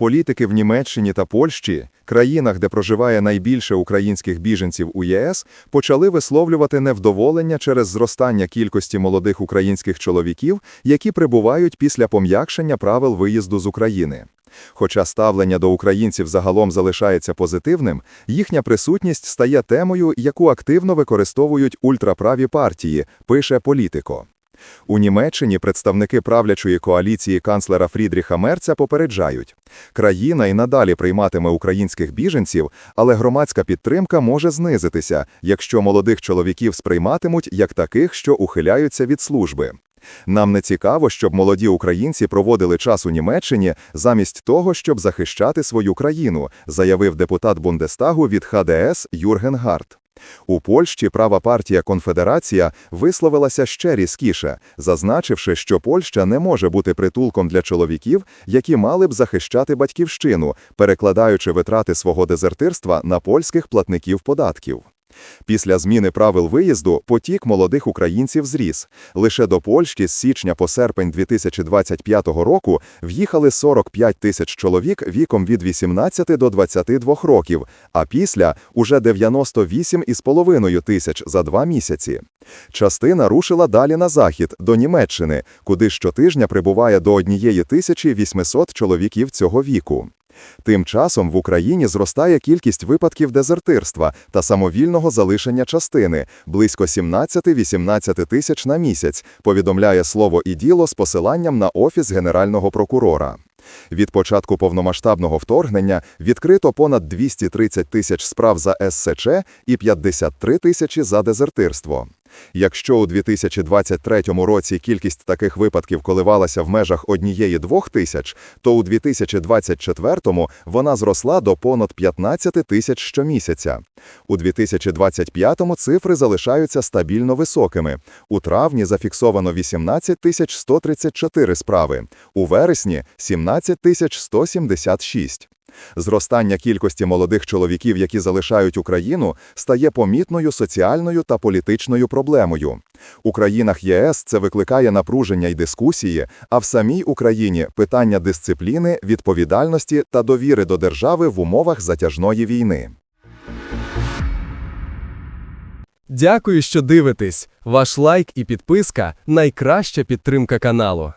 Політики в Німеччині та Польщі, країнах, де проживає найбільше українських біженців у ЄС, почали висловлювати невдоволення через зростання кількості молодих українських чоловіків, які прибувають після пом'якшення правил виїзду з України. Хоча ставлення до українців загалом залишається позитивним, їхня присутність стає темою, яку активно використовують ультраправі партії, пише Політико. У Німеччині представники правлячої коаліції канцлера Фрідріха Мерца попереджають, країна і надалі прийматиме українських біженців, але громадська підтримка може знизитися, якщо молодих чоловіків сприйматимуть як таких, що ухиляються від служби. Нам не цікаво, щоб молоді українці проводили час у Німеччині замість того, щоб захищати свою країну, заявив депутат Бундестагу від ХДС Юрген Гарт. У Польщі права партія Конфедерація висловилася ще різкіше, зазначивши, що Польща не може бути притулком для чоловіків, які мали б захищати батьківщину, перекладаючи витрати свого дезертирства на польських платників податків. Після зміни правил виїзду потік молодих українців зріс. Лише до Польщі з січня по серпень 2025 року в'їхали 45 тисяч чоловік віком від 18 до 22 років, а після – уже 98,5 тисяч за два місяці. Частина рушила далі на захід, до Німеччини, куди щотижня прибуває до 1800 чоловіків цього віку. Тим часом в Україні зростає кількість випадків дезертирства та самовільного залишення частини – близько 17-18 тисяч на місяць, повідомляє слово і діло з посиланням на Офіс Генерального прокурора. Від початку повномасштабного вторгнення відкрито понад 230 тисяч справ за ССЧ і 53 тисячі за дезертирство. Якщо у 2023 році кількість таких випадків коливалася в межах однієї-двох тисяч, то у 2024 вона зросла до понад 15 тисяч щомісяця. У 2025 цифри залишаються стабільно високими. У травні зафіксовано 18 тисяч 134 справи, у вересні – 17 тисяч 176. Зростання кількості молодих чоловіків, які залишають Україну, стає помітною соціальною та політичною проблемою. У країнах ЄС це викликає напруження й дискусії, а в самій Україні питання дисципліни, відповідальності та довіри до держави в умовах затяжної війни. Дякую, що дивитесь. Ваш лайк і підписка найкраща підтримка каналу.